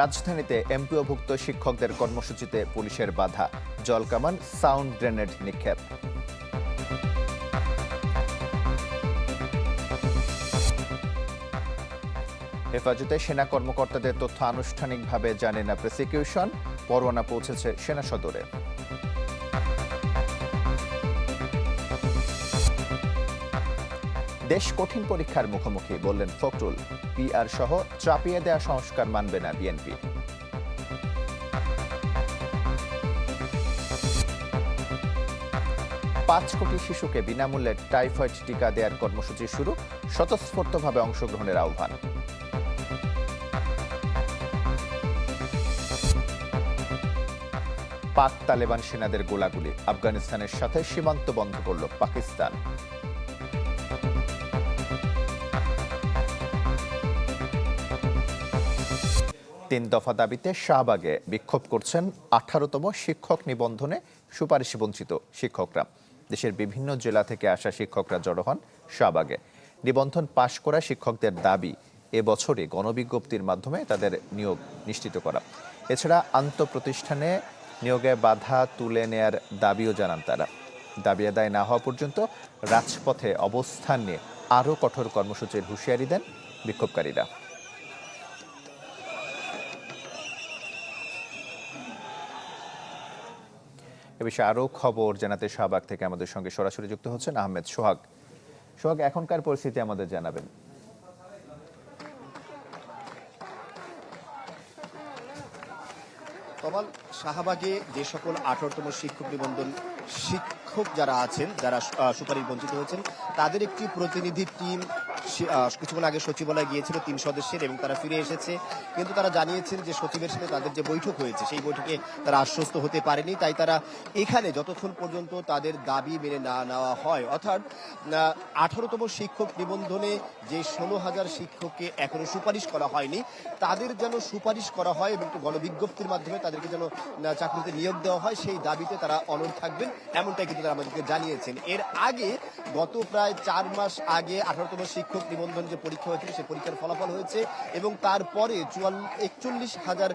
রাজধানীতে এমপিওভুক্ত শিক্ষকদের কর্মসূচিতে পুলিশের বাধা জলকামান সাউন্ড গ্রেনেড নিক্ষেপ। হেফাজতে সেনা কর্মকর্তাদের তথ্য আনুষ্ঠানিকভাবে জানে না প্রসিকিউশন পরোয়ানা পৌঁছেছে সেনা সদরে। দেশ কঠিন পরীক্ষার মুখোমুখি, বললেন ফখরুল। পিআর সহ চাপিয়ে দেয়া সংস্কার মানবে না বিএনপি। পাঁচ কোটি শিশুকে বিনামূল্যে টাইফয়েড টিকা দেওয়ার কর্মসূচি শুরু, স্বতঃস্ফূর্তভাবে অংশগ্রহণের আহ্বান। পাক তালেবান সেনাদের গোলাগুলি আফগানিস্তানের সাথে সীমান্ত বন্ধ করল পাকিস্তান। তিন দফা দাবিতে শাহবাগে বিক্ষোভ করছেন আঠারোতম শিক্ষক নিবন্ধনে সুপারিশ বঞ্চিত শিক্ষকরা। দেশের বিভিন্ন জেলা থেকে আসা শিক্ষকরা জড়ো হন শাহবাগে। নিবন্ধন পাশ করা শিক্ষকদের দাবি এবছরে গণবিজ্ঞপ্তির মাধ্যমে তাদের নিয়োগ নিশ্চিত করা। এছাড়া আন্তঃপ্রতিষ্ঠানে নিয়োগে বাধা তুলে নেয়ার দাবিও জানান তারা। দাবি আদায় না হওয়া পর্যন্ত রাজপথে অবস্থান নিয়ে আরও কঠোর কর্মসূচির হুঁশিয়ারি দেন বিক্ষোভকারীরা। বিষয়ে আরও খবর জানাতে শাহবাগ থেকে আমাদের সঙ্গে সরাসরি যুক্ত হচ্ছেন আহমেদ সোহাগ। সোহাগ, এখনকার পরিস্থিতি আমাদের জানাবেন। শাহবাগে যে সকল আঠারোতম শিক্ষক নিবন্ধন শিক্ষক যারা আছেন, যারা সুপারিশ বঞ্চিত হয়েছেন, তাদের একটি প্রতিনিধি টিম কিছুক্ষণ আগে সচিবালয়ে গিয়েছিল তিন সদস্যের এবং তারা ফিরে এসেছে। কিন্তু তারা জানিয়েছেন যে সচিবের সাথে তাদের যে বৈঠক হয়েছে, সেই বৈঠকে তারা আশ্বস্ত হতে পারেনি। তাই তারা এখানে যতক্ষণ পর্যন্ত তাদের দাবি মেনে না নেওয়া হয়, অর্থাৎ আঠারোতম শিক্ষক নিবন্ধনে যে ষোলো হাজার শিক্ষককে এখনও সুপারিশ করা হয়নি, তাদের যেন সুপারিশ করা হয় এবং গণবিজ্ঞপ্তির মাধ্যমে তাদেরকে যেন চাকরিতে নিয়োগ দেওয়া হয়, সেই দাবিতে তারা অনড় থাকবেন, এমনটাই কিন্তু তারা আমাদেরকে জানিয়েছেন। এর আগে গত প্রায় চার মাস আগে আঠারোতম শিক্ষক নিবন্ধন যে পরীক্ষা হয়েছিল, সেই পরীক্ষার ফলাফল হয়েছে এবং তারপরে চুয়ান্ন একচল্লিশ হাজার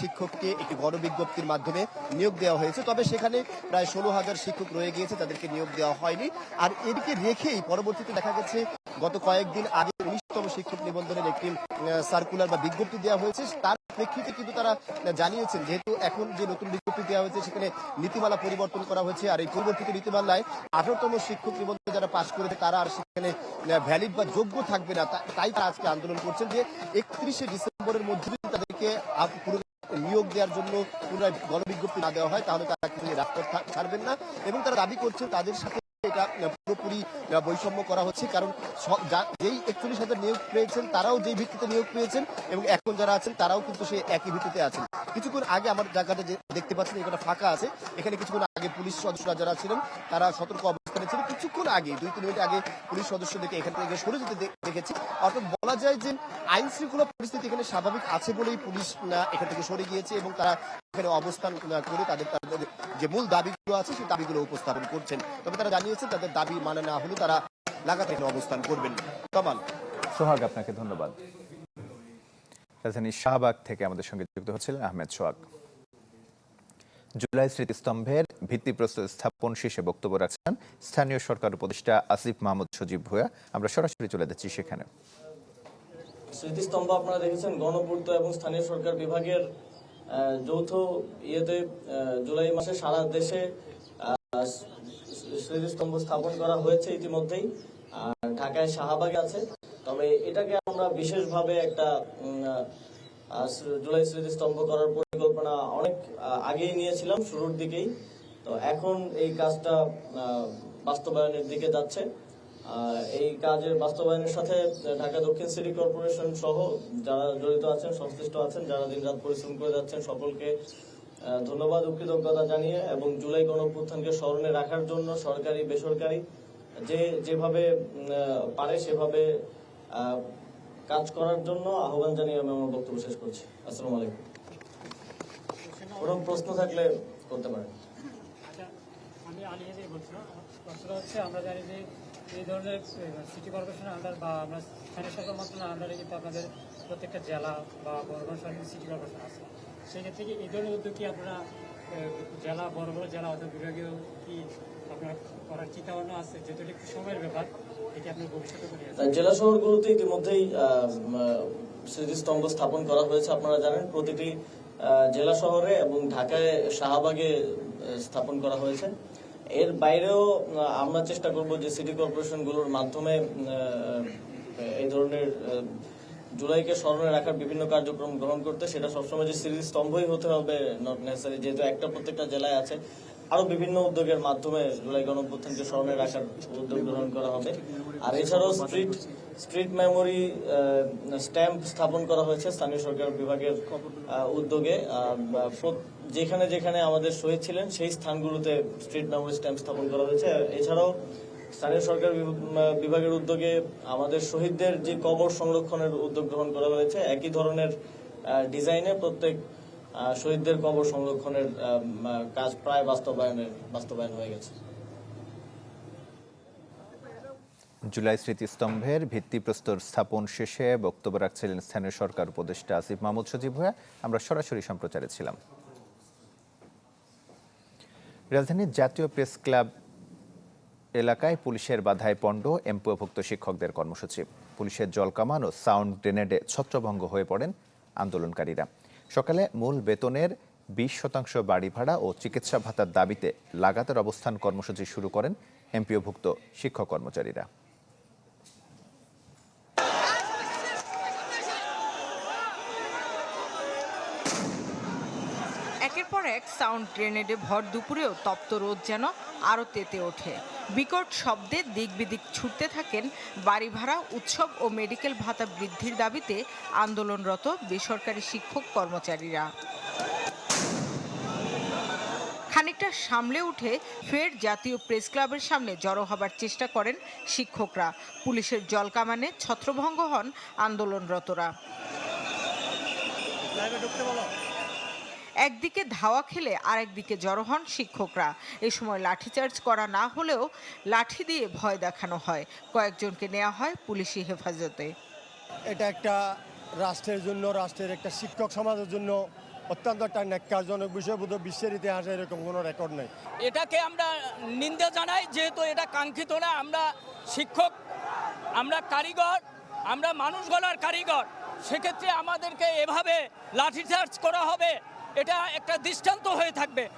শিক্ষককে একটি গণবিজ্ঞপ্তির মাধ্যমে নিয়োগ দেওয়া হয়েছে। তবে সেখানে প্রায় ষোলো হাজার শিক্ষক রয়ে গিয়েছে তাদেরকে নিয়োগ দেওয়া হয়নি। আর এদিকে রেখেই পরবর্তীতে দেখা গেছে, গত কয়েকদিন আগে উনিশতম শিক্ষক নিবন্ধনের একটি সার্কুলার বা বিজ্ঞপ্তি দেওয়া হয়েছে। তার প্রেক্ষিতে কিন্তু তারা জানিয়েছেন, যেহেতু এখন যে নতুন বিজ্ঞপ্তি দেওয়া হয়েছে, সেখানে নীতিমালা পরিবর্তন করা হয়েছে। আর এই পরিবর্তিত নীতিমালায় আঠারোতম শিক্ষক নিবন্ধন যারা পাশ করেছে, তারা আর সেখানে ভ্যালিড বা যোগ্য থাকবে না। তাই তারা আজকে আন্দোলন করছেন যে একত্রিশে ডিসেম্বরের মধ্যে যদি তাদেরকে নিয়োগ দেওয়ার জন্য পুনরায় গণবিজ্ঞপ্তি না দেওয়া হয়, তাহলে তারা কিন্তু রাজপথ ছাড়বেন না। এবং তারা দাবি করছেন, তাদের সাথে এটা পুরোপুরি বৈষম্য করা হচ্ছে, কারণ যেই একচল্লিশ হাজার নিয়োগ পেয়েছেন, তারাও যেই ভিত্তিতে নিয়োগ পেয়েছেন, এবং এখন যারা আছেন, তারাও কিন্তু সে একই ভিত্তিতে আছেন। কিছুক্ষণ আগে আমার জায়গাটা দেখতে পাচ্ছেন, এখানে ফাঁকা আছে। এখানে কিছুক্ষণ আগে পুলিশ সদস্যরা যারা ছিলেন, তারা সতর্ক অবস্থানে ছিলেন কিছুক্ষণ আগে দুই, তিন মিনিট আগে পুলিশ সদস্যদেরকে এখান থেকে সরে যেতে দেখেছি। অর্থাৎ বলা যায় যে আইন শৃঙ্খলা পরিস্থিতি এখানে স্বাভাবিক আছে বলেই পুলিশ এখান থেকে সরে গিয়েছে এবং তারা এখানে অবস্থান করে তাদের তাদের যে মূল দাবিগুলো আছে সেই দাবিগুলো উপস্থাপন করছেন। তবে তারা জানিয়েছেন তাদের দাবি মানে না হলে তারা লাগাতার এখানে অবস্থান করবেন। কামাল। সোহাগ, আপনাকে ধন্যবাদ। রাজধানী শাহবাগ থেকে আমাদের সঙ্গে যুক্ত হচ্ছিলেন আহমেদ সোহাগ। জুলাই স্মৃতিস্তম্ভের ভিত্তিপ্রস্তর স্থাপন শেষে বক্তব্য রাখছেন স্থানীয় সরকার উপদেষ্টা আসিফ মাহমুদ সজীব ভুয়া আমরা সরাসরি চলে যাচ্ছি সেখানে। স্মৃতিস্তম্ভ আপনারা দেখেছেন, গণপূর্ত এবং স্থানীয় সরকার বিভাগের যৌথ ইয়েতে জুলাই মাসে সারা দেশে স্মৃতিস্তম্ভ স্থাপন করা হয়েছে ইতিমধ্যেই। ঢাকায় শাহবাগে আছে। তবে এটাকে আমরা বিশেষভাবে একটা জুলাই স্মৃতিস্তম্ভ করার পরিকল্পনা অনেক আগেই নিয়েছিলাম, শুরুর দিকেই। তো এখন এই কাজটা বাস্তবায়নের দিকে যাচ্ছে। এই কাজের বাস্তবায়নের সাথে ঢাকা দক্ষিণ সিটি কর্পোরেশন সহ যারা জড়িত আছেন, সংশ্লিষ্ট আছেন, যারা দিনরাত পরিশ্রম করে যাচ্ছেন, সকলকে ধন্যবাদ ও কৃতজ্ঞতা জানিয়ে এবং জুলাই গণঅভ্যুত্থানকে স্মরণে রাখার জন্য সরকারি, বেসরকারি, যে যেভাবে পারে সেভাবে কাজ করার জন্য আহ্বান জানিয়ে আমি আমার বক্তব্য শেষ করছি। আসসালামু আলাইকুম। কোনো প্রশ্ন থাকলে করতে পারেন। আচ্ছা আমি আলী হাজির বলছিলাম প্রশ্ন হচ্ছে আমরা জানি যে এই ধরনের সিটি কর্পোরেশনের আন্ডার বা আমরা স্থানীয় সরকার মন্ত্রণালয়ের আন্ডারে কিন্তু আপনাদের প্রত্যেকটা জেলা বা বড় বড় শহরে সিটি কর্পোরেশন আছে। সেক্ষেত্রে কি এই ধরনের উদ্যোগ কি আপনারা জেলা বড় বড় জেলা অথবা বিভাগীয় কি আপনারা করার চিন্তা ভাবনা আছে? যেহেতু একটু সময়ের ব্যাপার এটি আপনার ভবিষ্যতে জেলা শহরগুলোতে ইতিমধ্যেই স্মৃতিস্তম্ভ স্থাপন করা হয়েছে আপনারা জানেন। প্রতিটি জেলা শহরে এবং ঢাকায় শাহবাগে স্থাপন করা হয়েছে। এর বাইরেও আমরা চেষ্টা করব যে সিটি কর্পোরেশনগুলোর মাধ্যমে এই ধরনের জুলাইকে স্মরণে রাখার বিভিন্ন কার্যক্রম গ্রহণ করতে। সেটা সবসময় যে স্মৃতিস্তম্ভই হতে হবে নট নেসারি যেহেতু একটা প্রত্যেকটা জেলায় আছে। আরও বিভিন্ন উদ্যোগের মাধ্যমে জুলাই গণঅভ্যুত্থানকে স্মরণে রাখার উদ্যোগ গ্রহণ করা হবে। আর এছাড়াও স্ট্রিট স্ট্রিট মেমোরি স্ট্যাম্প স্থাপন করা হয়েছে স্থানীয় সরকার বিভাগের উদ্যোগে। যেখানে যেখানে আমাদের শহীদ ছিলেন, সেই স্থানগুলোতে স্ট্রিট মেমোরি স্ট্যাম্প স্থাপন করা হয়েছে। এছাড়াও স্থানীয় সরকার বিভ- বিভাগের উদ্যোগে আমাদের শহীদদের যে কবর সংরক্ষণের উদ্যোগ গ্রহণ করা হয়েছে, একই ধরনের ডিজাইনে প্রত্যেক শহীদদের কবর সংরক্ষণের কাজ প্রায় বাস্তবায়নের, বাস্তবায়ন হয়ে গেছে। জুলাই স্মৃতিস্তম্ভের ভিত্তিপ্রস্তর স্থাপন শেষে বক্তব্য রাখছিলেন স্থানীয় সরকার উপদেষ্টা আসিফ মাহমুদ সজীব ভূয়া আমরা সরাসরি সম্প্রচারে ছিলাম। রাজধানীর জাতীয় প্রেস ক্লাব এলাকায় পুলিশের বাধায় পণ্ড এমপিওভুক্ত শিক্ষকদের কর্মসূচি। পুলিশের জলকামান ও সাউন্ড গ্রেনেডে ছত্রভঙ্গ হয়ে পড়েন আন্দোলনকারীরা। সকালে মূল বেতনের বিশ শতাংশ বাড়ি ভাড়া ও চিকিৎসা ভাতার দাবিতে লাগাতার অবস্থান কর্মসূচি শুরু করেন এমপিওভুক্ত শিক্ষক কর্মচারীরা। সাউন্ড গ্রেনেডে ভর দুপুরেও তপ্ত রোদ যেন আরও তেতে ওঠে। বিকট শব্দে দিক বিদিক ছুটতে থাকেন বাড়ি ভাড়া উৎসব ও মেডিকেল ভাতা বৃদ্ধির দাবিতে আন্দোলনরত বেসরকারি শিক্ষক কর্মচারীরা। খানিকটা সামলে উঠে ফের জাতীয় প্রেস ক্লাবের সামনে জড়ো হবার চেষ্টা করেন শিক্ষকরা। পুলিশের জলকামানে ছত্রভঙ্গ হন আন্দোলনরতরা। একদিকে ধাওয়া খেলে আরেকদিকে জড়ো হন শিক্ষকরা। এ সময় লাঠিচার্জ করা না হলেও লাঠি দিয়ে ভয় দেখানো হয়। কয়েকজনকে নেওয়া হয় পুলিশি হেফাজতে। এটা একটা রাষ্ট্রের জন্য রাষ্ট্রের একটা শিক্ষক সমাজের জন্য অত্যন্ত একটা ন্যাক্কারজনক বিষয়। বোধ বিশ্বের ইতিহাসে এরকম কোনো রেকর্ড নেই। এটাকে আমরা নিন্দা জানাই যেহেতু এটা কাঙ্ক্ষিত না আমরা শিক্ষক আমরা কারিগর আমরা মানুষ গলার কারিগর সেক্ষেত্রে আমাদেরকে এভাবে লাঠিচার্জ করা হবে। এটা একটা দৃষ্টান্ত হয়ে থাকবে।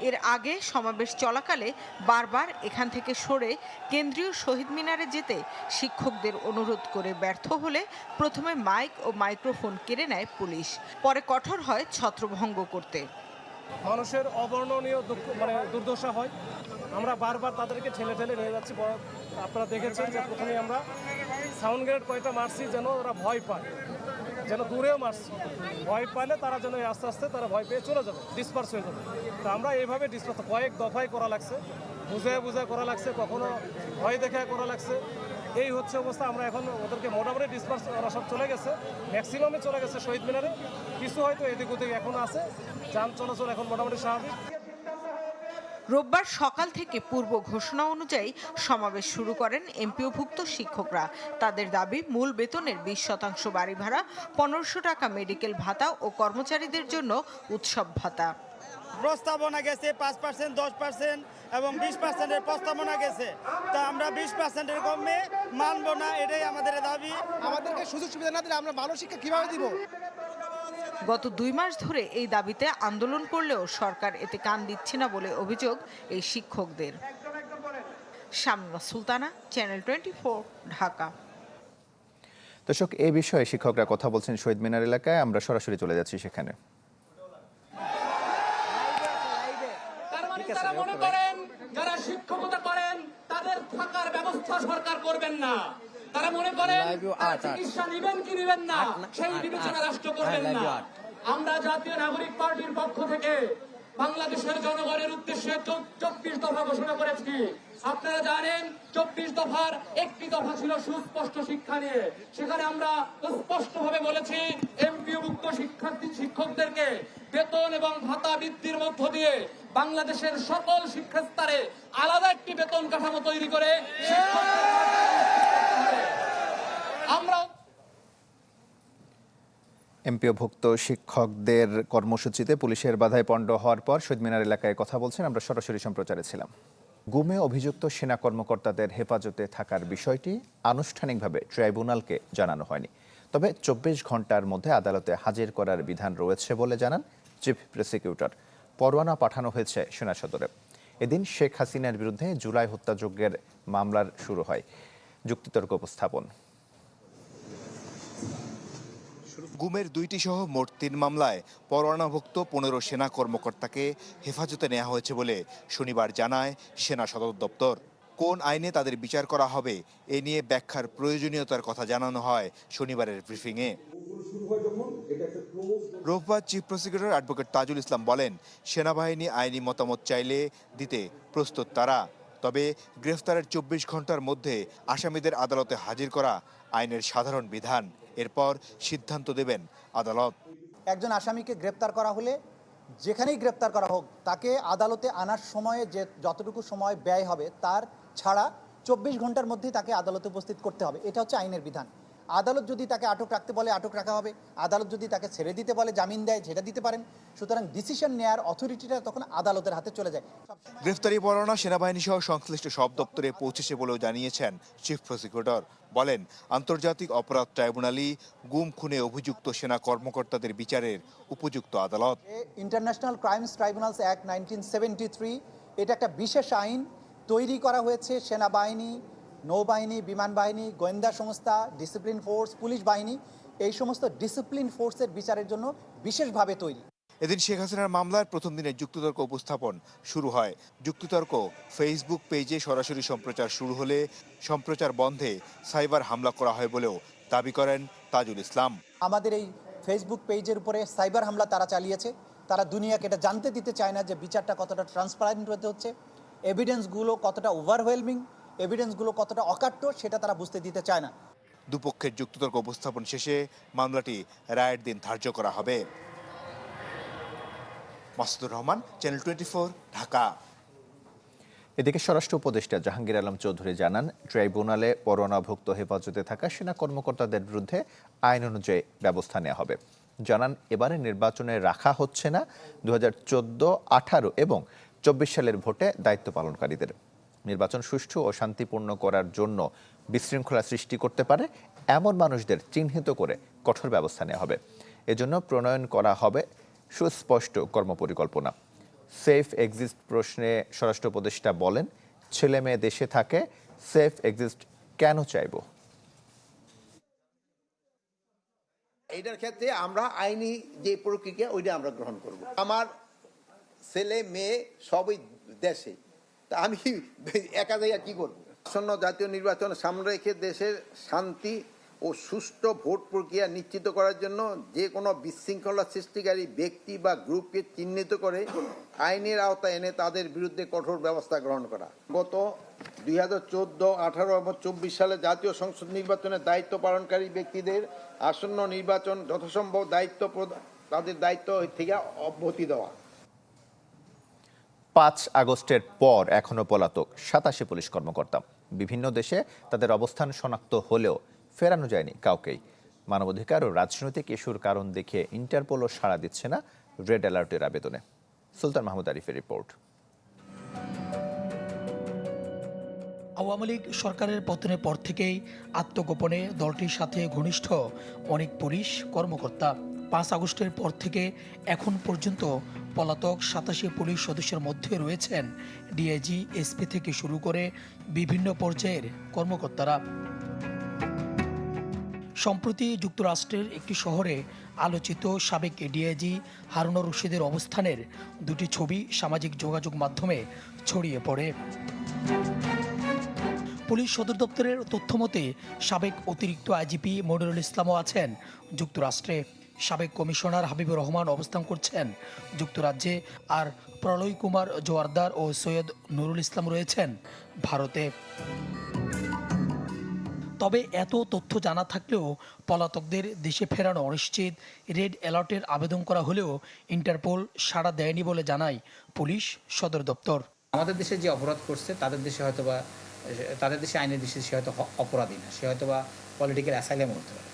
এর আগে সমাবেশ চলাকালে বারবার এখান থেকে সরে কেন্দ্রীয় শহীদ মিনারে যেতে শিক্ষকদের অনুরোধ করে ব্যর্থ হলে প্রথমে মাইক ও মাইক্রোফোন কেড়ে নেয় পুলিশ পরে কঠোর হয় ছত্রভঙ্গ করতে। মানুষের অবর্ণনীয় দুঃখ মানে দুর্দশা হয়। আমরা বারবার তাদেরকে ঠেলে ঠেলে নিয়ে যাচ্ছি বড়- আপনারা দেখেছেন যে প্রথমে আমরা সাউন্ড গ্রেড কয়টা মারছি যেন ওরা ভয় পায়। যেন দূরেও মারছি। ভয় পাইলে তারা যেন আস্তে আস্তে তারা ভয় পেয়ে চলে যাবে ডিসপার্স হয়ে যাবে। তো আমরা এইভাবে ডিসপার্স কয়েক দফায় করা লাগছে। বুঝে বুঝে করা লাগছে, কখনো ভয় দেখে করা লাগছে। এই হচ্ছে অবস্থা, আমরা এখন ওদেরকে মোটামুটি ডিসপার্স ওরা সব চলে গেছে। ম্যাক্সিমামে চলে গেছে শহীদ মিনারে। কিছু হয়তো এদিক ওদিক এখনও আছে। যান চলাচল এখন মোটামুটি স্বাভাবিক। রোববার সকাল থেকে পূর্ব ঘোষণা অনুযায়ী সমাবেশ শুরু করেন এমপিওভুক্ত শিক্ষকরা। তাদের দাবি মূল বেতনের বিশ শতাংশ বাড়ি ভাড়া পনেরোশো টাকা মেডিকেল ভাতা ও কর্মচারীদের জন্য উৎসব ভাতা। প্রস্তাবনা গেছে পাঁচ পার্সেন্ট দশ পার্সেন্ট এবং বিশ পার্সেন্টের প্রস্তাবনা গেছে। তা আমরা বিশ পার্সেন্টের কমে মানব না এটাই আমাদের দাবি। আমাদেরকে সুযোগ সুবিধা না দিলে আমরা ভালো শিক্ষা কীভাবে দিব? গত দুই মাস ধরে এই দাবিতে আন্দোলন করলেও সরকার এতে কান দিচ্ছে না বলে অভিযোগ এই শিক্ষকদের। Shamima Sultana channel twenty Dhaka. দর্শক এই বিষয়ে শিক্ষকরা কথা বলছেন শহীদ মিনার এলাকায়। আমরা সরাসরি চলে যাচ্ছি সেখানে। মানে তারা মনে করেন যারা শিক্ষকতা করেন তাদের থাকার ব্যবস্থা সরকার করবেন না। তারা মনে করেন চিকিৎসা নেবেন কি নেবেন না? সেই বিবেচনা রাষ্ট্র করবেন না। আমরা জাতীয় নাগরিক পার্টির পক্ষ থেকে বাংলাদেশের জনগণের উদ্দেশ্যে চব্বিশ দফা ঘোষণা করেছি। আপনারা জানেন চব্বিশ দফার একটি দফা ছিল সুস্পষ্ট শিক্ষা নিয়ে। সেখানে আমরা স্পষ্ট ভাবে বলেছি এমপিওভুক্ত শিক্ষার্থী শিক্ষকদেরকে বেতন এবং ভাতা বৃদ্ধির মধ্য দিয়ে বাংলাদেশের সকল শিক্ষা স্তরে আলাদা একটি বেতন কাঠামো তৈরি করে শিক্ষকদের আমরা এমপিওভুক্ত শিক্ষকদের কর্মসূচিতে পুলিশের বাধায় পণ্ড হওয়ার পর শহীদ মিনার এলাকায় কথা বলছেন, আমরা সরাসরি সম্প্রচারে ছিলাম। গুমে অভিযুক্ত সেনা কর্মকর্তাদের হেফাজতে থাকার বিষয়টি আনুষ্ঠানিকভাবে ট্রাইব্যুনালকে জানানো হয়নি। তবে চব্বিশ ঘণ্টার মধ্যে আদালতে হাজির করার বিধান রয়েছে বলে জানান চিফ প্রসিকিউটর। পরোয়ানা পাঠানো হয়েছে সেনা সদরে। এদিন শেখ হাসিনার বিরুদ্ধে জুলাই হত্যাযজ্ঞের মামলার শুরু হয়। যুক্তিতর্ক উপস্থাপন। গুমের দুইটি সহ মোট তিন মামলায় পরোয়ানাভুক্ত পনেরো সেনা কর্মকর্তাকে হেফাজতে নেওয়া হয়েছে বলে শনিবার জানায় সেনা সদর দপ্তর। কোন আইনে তাদের বিচার করা হবে এ নিয়ে ব্যাখ্যার প্রয়োজনীয়তার কথা জানানো হয় শনিবারের ব্রিফিংয়ে। রোববার chief prosecutor advocate Tajul Islam বলেন, সেনাবাহিনী আইনি মতামত চাইলে দিতে প্রস্তুত তারা, তবে গ্রেফতারের চব্বিশ ঘণ্টার মধ্যে আসামিদের আদালতে হাজির করা আইনের সাধারণ বিধান। এরপর সিদ্ধান্ত দেবেন আদালত। একজন আসামিকে গ্রেপ্তার করা হলে যেখানেই গ্রেপ্তার করা হোক, তাকে আদালতে আনার সময়ে যে যতটুকু সময় ব্যয় হবে, তার ছাড়া চব্বিশ ঘণ্টার মধ্যেই তাকে আদালতে উপস্থিত করতে হবে। এটা হচ্ছে আইনের বিধান। আদালত যদি তাকে আটক রাখতে বলে আটক রাখা হবে। আদালত যদি তাকে ছেড়ে দিতে বলে জামিন দেয় ছেড়ে দিতে পারেন। সুতরাং ডিসিশন নেওয়ার অথরিটিটা তখন আদালতের হাতে চলে যায়। গ্রেফতারি পরোয়ানা সেনাবাহিনী সহ সংশ্লিষ্ট সব দপ্তরে পৌঁছেছে বলেও জানিয়েছেন চিফ প্রসিকিউটর। বলেন আন্তর্জাতিক অপরাধ ট্রাইব্যুনালই গুম খুনে অভিযুক্ত সেনা কর্মকর্তাদের বিচারের উপযুক্ত আদালত। International crimes tribunals act nineteen seventy three এটা একটা বিশেষ আইন তৈরি করা হয়েছে সেনাবাহিনী নৌবাহিনী বিমান বাহিনী গোয়েন্দা সংস্থা ডিসিপ্লিন ফোর্স পুলিশ বাহিনী এই সমস্ত ডিসিপ্লিন ফোর্সের বিচারের জন্য বিশেষভাবে তৈরি। এদিন শেখ হাসিনার মামলার প্রথম দিনে যুক্তিতর্ক উপস্থাপন শুরু হয়। যুক্তিতর্ক ফেসবুক পেজে সরাসরি সম্প্রচার শুরু হলে সম্প্রচার বন্ধে সাইবার হামলা করা হয় বলেও দাবি করেন তাজুল ইসলাম। আমাদের এই ফেসবুক পেজের উপরে সাইবার হামলা তারা চালিয়েছে। তারা দুনিয়াকে এটা জানতে দিতে চায় না যে বিচারটা কতটা ট্রান্সপারেন্ট হতে হচ্ছে। এভিডেন্সগুলো কতটা ওভারওয়েলমিং এভিডেন্সগুলো কতটা অকাট্য সেটা তারা বুঝতে দিতে চায় না। দুপক্ষের যুক্তিতর্ক উপস্থাপন শেষে মামলাটি রায়ের দিন ধার্য করা হবে। Masudur Rahman channel twenty Dhaka. এদিকে স্বরাষ্ট্র উপদেষ্টা জাহাঙ্গীর আলম চৌধুরী জানান ট্রাইব্যুনালে পরোয়ানাভুক্ত হেফাজতে থাকা সেনা কর্মকর্তাদের বিরুদ্ধে আইন অনুযায়ী ব্যবস্থা নেওয়া হবে। জানান এবারে নির্বাচনে রাখা হচ্ছে না। দু হাজার চোদ্দ আঠারো এবং চব্বিশ সালের ভোটে দায়িত্ব পালনকারীদের। নির্বাচন সুষ্ঠু ও শান্তিপূর্ণ করার জন্য বিশৃঙ্খলা সৃষ্টি করতে পারে, এমন মানুষদের চিহ্নিত করে কঠোর ব্যবস্থা নেওয়া হবে। এজন্য প্রণয়ন করা হবে সুস্পষ্ট কর্মপরিকল্পনা। সেফ এক্সিস্ট প্রশ্নে স্বরাষ্ট্র উপদেষ্টা বলেন, ছেলে মেয়ে দেশে থাকে, সেফ এক্সিস্ট কেন চাইব? এইটার ক্ষেত্রে আমরা আইনি যে প্রক্রিয়া, ওইটা আমরা গ্রহণ করব। আমার ছেলে, মেয়ে সবই দেশে। তা আমি একা জায়গা কি করব? আসন্ন জাতীয় নির্বাচন সামনে রেখে দেশের শান্তি ও সুষ্ঠু ভোট প্রক্রিয়া নিশ্চিত করার জন্য যে কোনো বিশৃঙ্খলা সৃষ্টিকারী ব্যক্তি বা গ্রুপকে চিহ্নিত করে আইনের আওতায় এনে তাদের বিরুদ্ধে কঠোর ব্যবস্থা গ্রহণ করা। গত দুই হাজার চোদ্দ, আঠারো এবং চব্বিশ সালে জাতীয় সংসদ নির্বাচনের দায়িত্ব পালনকারী ব্যক্তিদের আসন্ন নির্বাচন যথাসম্ভব দায়িত্ব তাদের দায়িত্ব থেকে অব্যাহতি দেওয়া। পাঁচ আগস্টের পর এখনও পলাতক সাতাশি পুলিশ কর্মকর্তা। বিভিন্ন দেশে তাদের অবস্থান শনাক্ত হলেও ফেরানো যায়নি কাউকেই। মানবাধিকার ও রাজনৈতিক ইস্যুর কারণ দেখে ইন্টারপোলও সাড়া দিচ্ছে না রেড অ্যালার্টের আবেদনে। সুলতান মাহমুদ আরিফের রিপোর্ট। আওয়ামী লীগ সরকারের পতনের পর থেকেই আত্মগোপনে দলটির সাথে ঘনিষ্ঠ অনেক পুলিশ কর্মকর্তা। পাঁচ আগস্টের পর থেকে এখন পর্যন্ত পলাতক সাতাশি পুলিশ সদস্যের মধ্যে রয়েছেন ডিআইজি, এসপি থেকে শুরু করে বিভিন্ন পর্যায়ের কর্মকর্তারা। সম্প্রতি যুক্তরাষ্ট্রের একটি শহরে আলোচিত সাবেক ডিআইজি হারুনুর রশিদের অবস্থানের দুটি ছবি সামাজিক যোগাযোগ মাধ্যমে ছড়িয়ে পড়ে। পুলিশ সদর দপ্তরের তথ্যমতে, সাবেক অতিরিক্ত আইজিপি মনিরুল ইসলামও আছেন যুক্তরাষ্ট্রে। সাবেক কমিশনার হাবিবুর রহমান অবস্থান করছেন। যুক্তরাজ্যে আর প্রলয় কুমার জোয়ারদার ও সৈয়দ নুরুল ইসলাম রয়েছেন ভারতে। তবে এত তথ্য জানা থাকলেও পলাতকদের দেশে ফেরানো অনিশ্চিত রেড অ্যালার্টের আবেদন করা হলেও ইন্টারপোল সাড়া দেয়নি বলে জানায় পুলিশ সদর দপ্তর। আমাদের দেশে যে অপরাধ করছে, তাদের দেশে হয়তো বা তাদের দেশে আইনের দেশে সে হয়তো অপরাধী না, সে হয়তো বা পলিটিক্যাল অ্যাসাইলেম হতে পারে।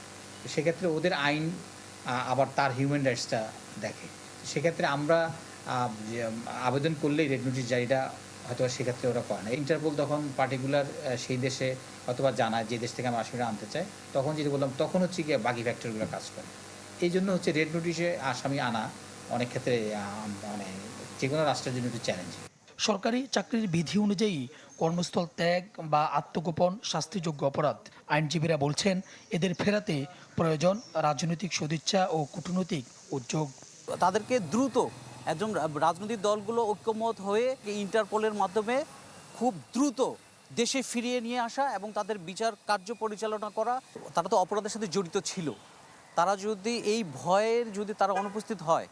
সেক্ষেত্রে ওদের আইন আবার তার হিউম্যান রাইটসটা দেখে। সেক্ষেত্রে আমরা আবেদন করলেই রেড নোটিশ জারিটা হয়তো সেক্ষেত্রে ওরা করে না। ইন্টারপোল তখন পার্টিকুলার সেই দেশে অথবা জানায় যে দেশ থেকে আমরা আসামিরা আনতে চাই। তখন যেটা বললাম, তখন হচ্ছে গিয়ে বাকি ফ্যাক্টরগুলো কাজ করে। এই জন্য হচ্ছে রেড নোটিশে আসামি আনা অনেক ক্ষেত্রে মানে যে কোনো রাষ্ট্রের জন্য একটু চ্যালেঞ্জিং সরকারি চাকরির বিধি অনুযায়ী কর্মস্থল ত্যাগ বা আত্মগোপন শাস্তিযোগ্য অপরাধ। আইনজীবীরা বলছেন, এদের ফেরাতে প্রয়োজন রাজনৈতিক সদিচ্ছা ও কূটনৈতিক উদ্যোগ। তাদেরকে দ্রুত একজন রাজনৈতিক দলগুলো ঐক্যমত হয়ে ইন্টারপোলের মাধ্যমে খুব দ্রুত দেশে ফিরিয়ে নিয়ে আসা এবং তাদের বিচার কার্য পরিচালনা করা। তারা তো অপরাধের সাথে জড়িত ছিল। তারা যদি এই ভয়ের যদি তারা অনুপস্থিত হয়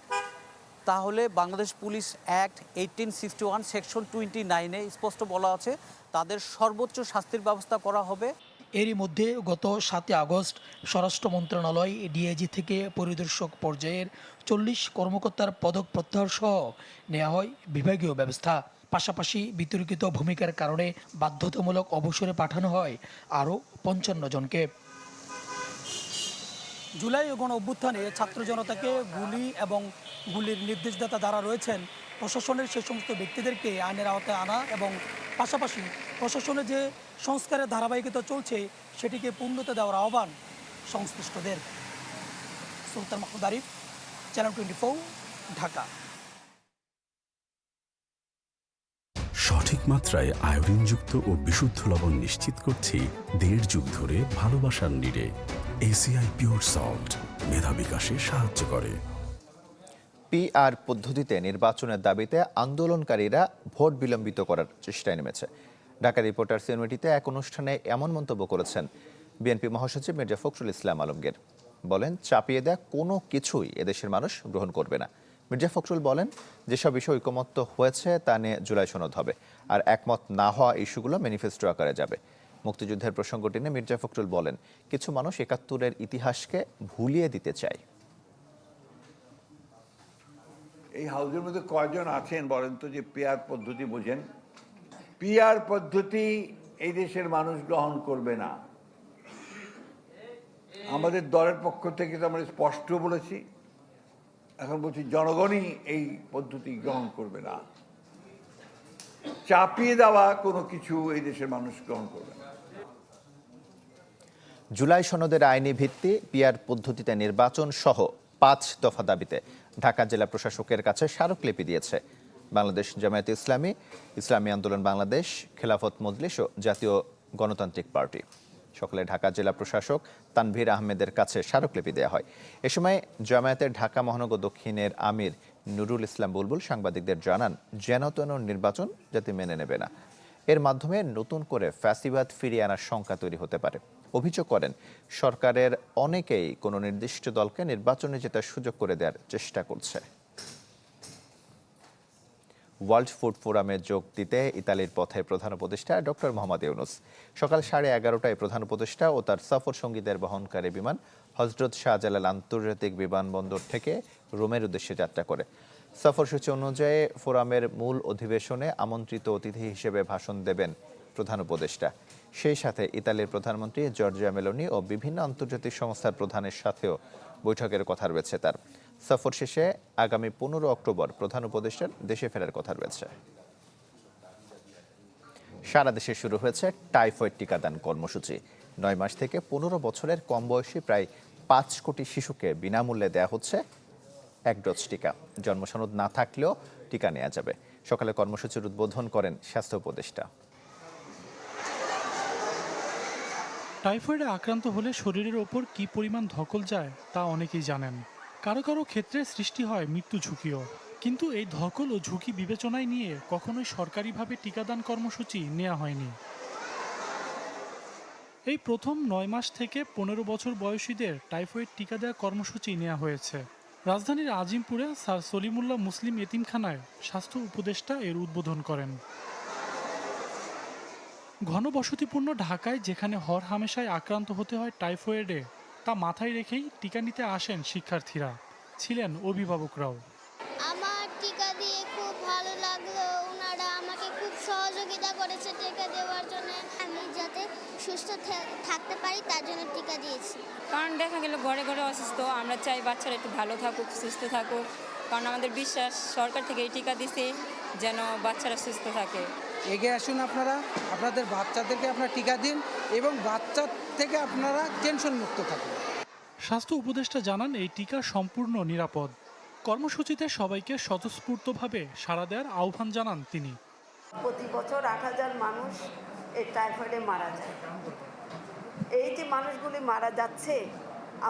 তাহলে Bangladesh police act eighteen sixty one, section twenty নাইনে স্পষ্ট বলা আছে তাদের সর্বোচ্চ শাস্তির ব্যবস্থা করা হবে। এরই মধ্যে গত সাতই আগস্ট স্বরাষ্ট্র মন্ত্রণালয় ডিআইজি থেকে পরিদর্শক পর্যায়ের চল্লিশ কর্মকর্তার পদক প্রত্যাহার সহ নেওয়া হয় বিভাগীয় ব্যবস্থা। পাশাপাশি বিতর্কিত ভূমিকার কারণে বাধ্যতামূলক অবসরে পাঠানো হয় আরও পঞ্চান্ন জনকে। জুলাই গণ অভ্যুত্থানে ছাত্র জনতাকে গুলি এবং গুলির নির্দেশদাতা যারা রয়েছেন, প্রশাসনের সেই সমস্ত ব্যক্তিদেরকে আইনের আওতায় আনা এবং পাশাপাশি প্রশাসনে যে সংস্কারের ধারাবাহিকতা চলছে, সেটিকে পূর্ণতা দেওয়ার আহ্বান সংশ্লিষ্টদের। Sultan Mahmud Arif channel twenty Dhaka. সঠিক মাত্রায় আয়োডিনযুক্ত ও বিশুদ্ধ লবণ নিশ্চিত করছি দেড় যুগ ধরে ভালোবাসার নিরে এসিআই পিওর সল্ট মেধা বিকাশে সাহায্য করে। পিআর পদ্ধতিতে নির্বাচনের দাবিতে আন্দোলনকারীরা ভোট বিলম্বিত করার চেষ্টায় নেমেছে। ঢাকা রিপোর্টার সিনেমাটিতে এক অনুষ্ঠানে এমন মন্তব্য করেছেন বিএনপি মহাসচিব মির্জা ফখরুল ইসলাম আলমগীর। বলেন, চাপিয়ে দেয়া কোনো কিছুই এদেশের মানুষ গ্রহণ করবে না। মির্জা ফখরুল বলেন, যেসব বিষয় ঐকমত্য হয়েছে তা নিয়ে জুলাই সনদ হবে আর একমত না হওয়া ইস্যুগুলো ম্যানিফেস্টো আকারে যাবে। মুক্তিযুদ্ধের প্রসঙ্গ টেনে মির্জা ফখরুল বলেন, কিছু মানুষ একাত্তরের ইতিহাসকে ভুলিয়ে দিতে চায়। এই হাউসের মধ্যে কয়জন আছেন বলেন তো যে পিয়ার পদ্ধতি বোঝেন? পিয়ার পদ্ধতি এই দেশের মানুষ গ্রহণ করবে না। আমাদের দলের পক্ষ থেকে তো আমরা স্পষ্ট বলেছি। এখন বলছি জনগণই এই পদ্ধতি গ্রহণ করবে না। চাপিয়ে দেওয়া কোনো কিছু এই দেশের মানুষ গ্রহণ করবে না। জুলাই সনদের আইনি ভিত্তি পিয়ার পদ্ধতিতে নির্বাচন সহ পাঁচ দফা দাবিতে। ঢাকা জেলা প্রশাসকের কাছে স্মারকলিপি দিয়েছে। বাংলাদেশ জামায়াতে ইসলামী ইসলামী আন্দোলন বাংলাদেশ, খেলাফত মজলিস ও জাতীয় গণতান্ত্রিক পার্টি। সকালে ঢাকা জেলা প্রশাসক তানভীর আহমেদের কাছে স্মারকলিপি দেওয়া হয়। এ সময় জামায়াতের ঢাকা, মহানগর দক্ষিণের আমির নুরুল ইসলাম বুলবুল সাংবাদিকদের জানান, যেন তেন নির্বাচন যাতে মেনে নেবে না। এর মাধ্যমে নতুন করে ফ্যাসিবাদ ফিরিয়ে আনার শঙ্কা তৈরি হতে পারে। অভিযোগ করেন, সরকারের অনেকেই কোনো নির্দিষ্ট দলকে নির্বাচনে জেতার সুযোগ করে দেওয়ার চেষ্টা করছে। ওয়ার্ল্ড ফুড ফোরামে যোগ দিতে ইতালির পথে প্রধান উপদেষ্টা ডক্টর মোহাম্মদ ইউনুস। সকাল সাড়ে এগারোটায় প্রধান উপদেষ্টা ও তার সফর সঙ্গীদের বহনকারী বিমান হজরত শাহজালাল আন্তর্জাতিক বিমানবন্দর থেকে রোমের উদ্দেশ্যে যাত্রা করে। সফরসূচি অনুযায়ী ফোরামের মূল অধিবেশনে আমন্ত্রিত অতিথি হিসেবে ভাষণ দেবেন প্রধান উপদেষ্টা। সেই সাথে ইতালির প্রধানমন্ত্রী জর্জিয়া মেলোনি ও বিভিন্ন আন্তর্জাতিক সংস্থার প্রধানের সাথেও বৈঠকের কথা রয়েছে তার। সফর শেষে আগামী পনেরো অক্টোবর প্রধান উপদেষ্টার দেশে ফেরার কথা রয়েছে। সারা দেশে শুরু হয়েছে টাইফয়েড টিকাদান কর্মসূচি। নয় মাস থেকে পনেরো বছরের কম বয়সী প্রায় পাঁচ কোটি শিশুকে বিনামূল্যে দেয়া হচ্ছে এক ডোজ টিকা। জন্মসনদ না থাকলেও টিকা নেওয়া যাবে। সকালে কর্মসূচির উদ্বোধন করেন স্বাস্থ্য উপদেষ্টা। টাইফয়েডে আক্রান্ত হলে শরীরের ওপর কি পরিমাণ ধকল যায় তা অনেকেই জানেন। কারও কারও ক্ষেত্রে সৃষ্টি হয় মৃত্যু ঝুঁকিও। কিন্তু এই ধকল ও ঝুঁকি বিবেচনায় নিয়ে কখনোই সরকারিভাবে টিকাদান কর্মসূচি নেওয়া হয়নি। এই প্রথম নয় মাস থেকে পনেরো বছর বয়সীদের টাইফয়েড টিকা দেওয়া কর্মসূচি নেওয়া হয়েছে। রাজধানীর আজিমপুরে স্যার সলিমুল্লাহ মুসলিম এতিমখানায় স্বাস্থ্য উপদেষ্টা এর উদ্বোধন করেন। ঘনবসতিপূর্ণ ঢাকায় যেখানে হর হামেশায় আক্রান্ত হতে হয় টাইফয়েডে তা মাথায় রেখেই টিকা নিতে আসেন শিক্ষার্থীরা ছিলেন অভিভাবকরাও। আমার টিকা দিয়ে খুব ভালো লাগল ওনারা আমাকে খুব সহযোগিতা করেছে টিকা দেওয়ার জন্য। আমি যাতে সুস্থ থাকতে পারি তার জন্য টিকা দিয়েছি। কারণ দেখা গেল ঘরে ঘরে অসুস্থ আমরা চাই বাচ্চারা একটু ভালো থাকুক সুস্থ থাকুক। কারণ আমাদের বিশ্বাস সরকার থেকে এই টিকা দিছে যেন বাচ্চারা সুস্থ থাকে। এগিয়ে আসুন আপনারা আপনাদের বাচ্চাদেরকে আপনারা টিকা দিন এবং বাচ্চার থেকে আপনারা টেনশন মুক্ত থাকুন। স্বাস্থ্য উপদেষ্টা জানান এই টিকা সম্পূর্ণ নিরাপদ। কর্মসূচিতে সবাইকে স্বতঃস্ফূর্তভাবে সাড়া দেওয়ার আহ্বান জানান তিনি। প্রতি বছর আট হাজার মানুষ এই টাইফয়েডে মারা যায়। এই যে মানুষগুলি মারা যাচ্ছে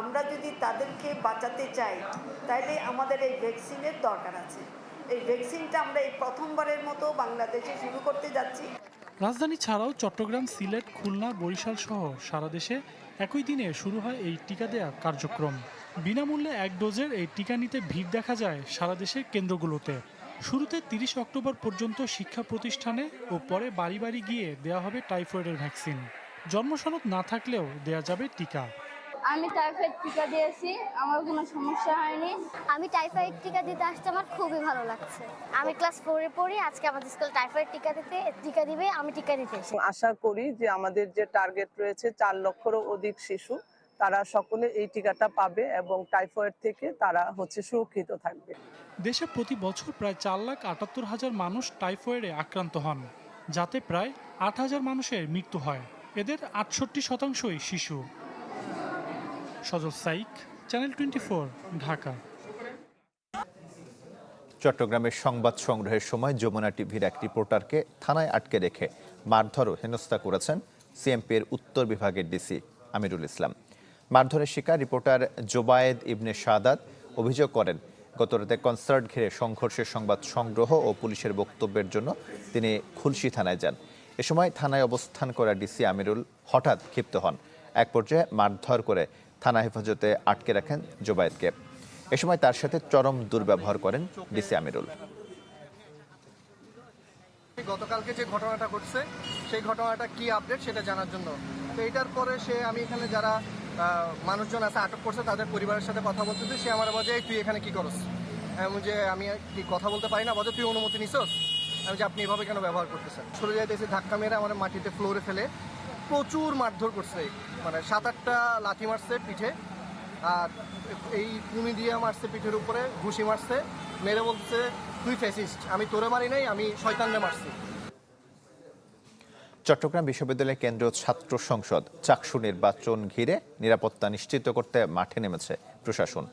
আমরা যদি তাদেরকে বাঁচাতে চাই তাইলে আমাদের এই ভ্যাকসিনের দরকার আছে। এই ভ্যাকসিনটা আমরা এই প্রথমবারের মতো বাংলাদেশে শুরু করতে যাচ্ছি। রাজধানী ছাড়াও চট্টগ্রাম, সিলেট, খুলনা, বরিশাল সহ সারা দেশে একই দিনে শুরু হয় এই টিকা দেয়া কার্যক্রম। বিনামূল্যে এক ডোজের এই টিকা নিতে ভিড় দেখা যায় সারা দেশের কেন্দ্রগুলোতে। শুরুতে তিরিশ অক্টোবর পর্যন্ত শিক্ষা প্রতিষ্ঠানে ও পরে বাড়ি বাড়ি গিয়ে দেওয়া হবে টাইফয়েডের ভ্যাকসিন। জন্মসনদ না থাকলেও দেয়া যাবে টিকা। আমি টাইফয়েড টিকা দিয়েছি আমার কোনো সমস্যা হয়নি। আমি টাইফয়েড টিকা দিতে আসতে আমার খুবই ভালো লাগছে। আমি ক্লাস ফোরে পড়ি আজকে আমাদের স্কুল টাইফয়েড টিকা দিতে টিকা দিবে আমি টিকা দিতে এসেছি। আশা করি যে আমাদের যে টার্গেট রয়েছে চার লক্ষেরও অধিক শিশু তারা সকলে এই টিকাটা পাবে এবং টাইফয়েড থেকে তারা হচ্ছে সুরক্ষিত থাকবে। দেশে প্রতি বছর প্রায় চার লাখ আটাত্তর হাজার মানুষ টাইফয়েডে আক্রান্ত হন যাতে প্রায় আট হাজার মানুষের মৃত্যু হয়। এদের আটষট্টি শতাংশই শিশু। Sajal Saik, channel twenty Dhaka. চট্টগ্রামের সংবাদ সংগ্রহের সময় যমুনা টিভির এক রিপোর্টারকে থানায় আটকে রেখে মারধর ও হেনস্থা করেছেন সিএমপির উত্তর বিভাগের ডিসি আমিরুল ইসলাম। মারধরের শিকার রিপোর্টার জোবায়েদ ইবনে সাদাত অভিযোগ করেন গতরাতে কনসার্ট ঘিরে সংঘর্ষের সংবাদ সংগ্রহ ও পুলিশের বক্তব্যের জন্য তিনি খুলশি থানায় যান। এ সময় থানায় অবস্থান করা ডিসি আমিরুল হঠাৎ ক্ষিপ্ত হন। এক পর্যায়ে মারধর করে থানা হেফাজতে আটকে রাখেন জোবায়েদকে। এ সময় তার সাথে চরম দুর্ব্যবহার করেন ডিসি আমিরুল। গতকালকে যে ঘটনাটা ঘটছে, সেই ঘটনাটা কি আপডেট সেটা জানার জন্য। তো এটার পরে সে, আমি এখানে যারা মানুষজন আছে, আটক করছে, তাদের পরিবারের সাথে কথা বলতেছে, সে আমার বলে তুই এখানে কি করস? আমি যে, আমি কি কথা বলতে পারি না বলে তুই অনুমতি নিছস? আমি যে আপনি এভাবে কেন ব্যবহার করতেছেন? সরে যাইতেছে, ধাক্কা মেরে আমার মাটিতে ফ্লোরে ফেলে। প্রচুর মারধর করছে। মানে সাত, আটটা লাথি মারছে পিঠে। আর এই কুমি দিয়ে মারছে পিঠের উপরে, ঘুষি মারছে। মেরে বলতেছে তুই ফেসিস্ট আমি তোরে মারি নাই, আমি শয়তানরে মারছি। চট্টগ্রাম বিশ্ববিদ্যালয় কেন্দ্রীয় ছাত্র সংসদ চাকসু নির্বাচন ঘিরে নিরাপত্তা নিশ্চিত করতে মাঠে নেমেছে প্রশাসন।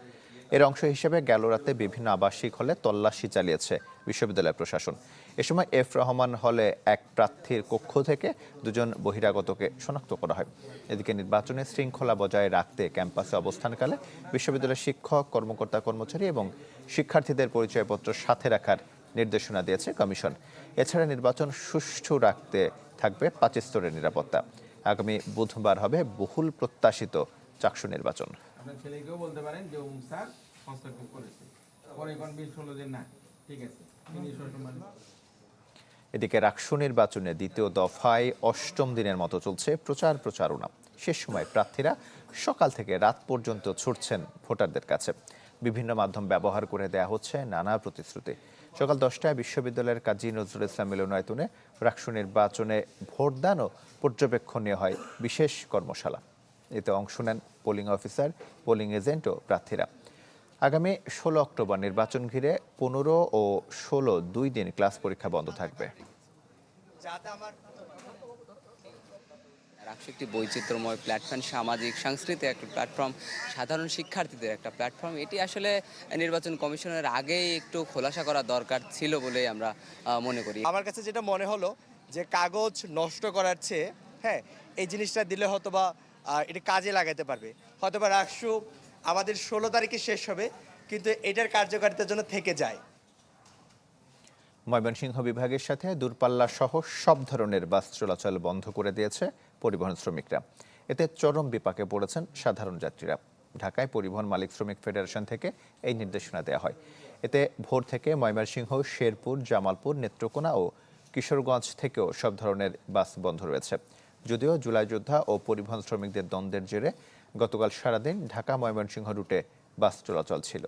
এর অংশ হিসেবে গেল রাতে বিভিন্ন আবাসিক হলে তল্লাশি চালিয়েছে বিশ্ববিদ্যালয় প্রশাসন। এ সময় এফ রহমান হলে এক প্রার্থীর কক্ষ থেকে দুজন বহিরাগতকে শনাক্ত করা হয়। এদিকে নির্বাচনে শৃঙ্খলা বজায় রাখতে ক্যাম্পাসে অবস্থানকালে বিশ্ববিদ্যালয়ের শিক্ষক, কর্মকর্তা, কর্মচারী এবং শিক্ষার্থীদের পরিচয়পত্র সাথে রাখার নির্দেশনা দিয়েছে কমিশন। এছাড়া নির্বাচন সুষ্ঠু রাখতে থাকবে পাঁচ স্তরের নিরাপত্তা। আগামী বুধবার হবে বহুল প্রত্যাশিত চাকসু নির্বাচন। ঠিক আছে। এদিকে রাকসু নির্বাচনে দ্বিতীয় দফায় অষ্টম দিনের মতো চলছে প্রচার প্রচারণা। শেষ সময় প্রার্থীরা সকাল থেকে রাত পর্যন্ত ছুটছেন ভোটারদের কাছে। বিভিন্ন মাধ্যম ব্যবহার করে দেয়া হচ্ছে নানা প্রতিশ্রুতি। সকাল দশটায় বিশ্ববিদ্যালয়ের কাজী নজরুল ইসলাম মিলনায়তনে রাকসু নির্বাচনে ভোটদান ও পর্যবেক্ষণ নিয়ে হয় বিশেষ কর্মশালা। এতে অংশ নেন পোলিং অফিসার, পোলিং এজেন্ট ও প্রার্থীরা। আগামী ষোলো অক্টোবর নির্বাচন ঘিরে পনেরো ও ষোলো দুই দিন ক্লাস পরীক্ষা বন্ধ থাকবে। একটি বৈচিত্র্যময় প্ল্যাটফর্ম সামাজিক সাংস্কৃতিক একটা প্ল্যাটফর্ম সাধারণ শিক্ষার্থীদের একটা প্ল্যাটফর্ম এটি আসলে নির্বাচন কমিশনের আগেই একটু খোলাসা করা দরকার ছিল বলে আমরা মনে করি। আমার কাছে যেটা মনে হলো যে কাগজ নষ্ট করার চেয়ে হ্যাঁ এই জিনিসটা দিলে হয়তো বা এটা কাজে লাগাতে পারবে। হয়তো বা রাকসু আমাদের ষোলো তারিখে শেষ হবে, কিন্তু এটার কার্যকারিতার জন্য থেকে যায়। ময়মনসিংহ বিভাগের সাথে দূরপাল্লা সহ সব ধরনের বাস চলাচল বন্ধ করে দিয়েছে পরিবহন শ্রমিকরা। এতে চরম বিপাকে পড়েছেন সাধারণ যাত্রীরা। ঢাকায় পরিবহন মালিক শ্রমিক ফেডারেশন থেকে এই নির্দেশনা দেওয়া হয়। এতে ভোর থেকে ময়মনসিংহ, শেরপুর, জামালপুর, নেত্রকোনা ও কিশোরগঞ্জ থেকেও সব ধরনের বাস বন্ধ রয়েছে। যদিও জুলাই যোদ্ধা ও পরিবহন শ্রমিকদের দ্বন্দ্বের জেরে গতকাল সারাদিন ঢাকা ময়মনসিংহ রুটে বাস চলাচল ছিল।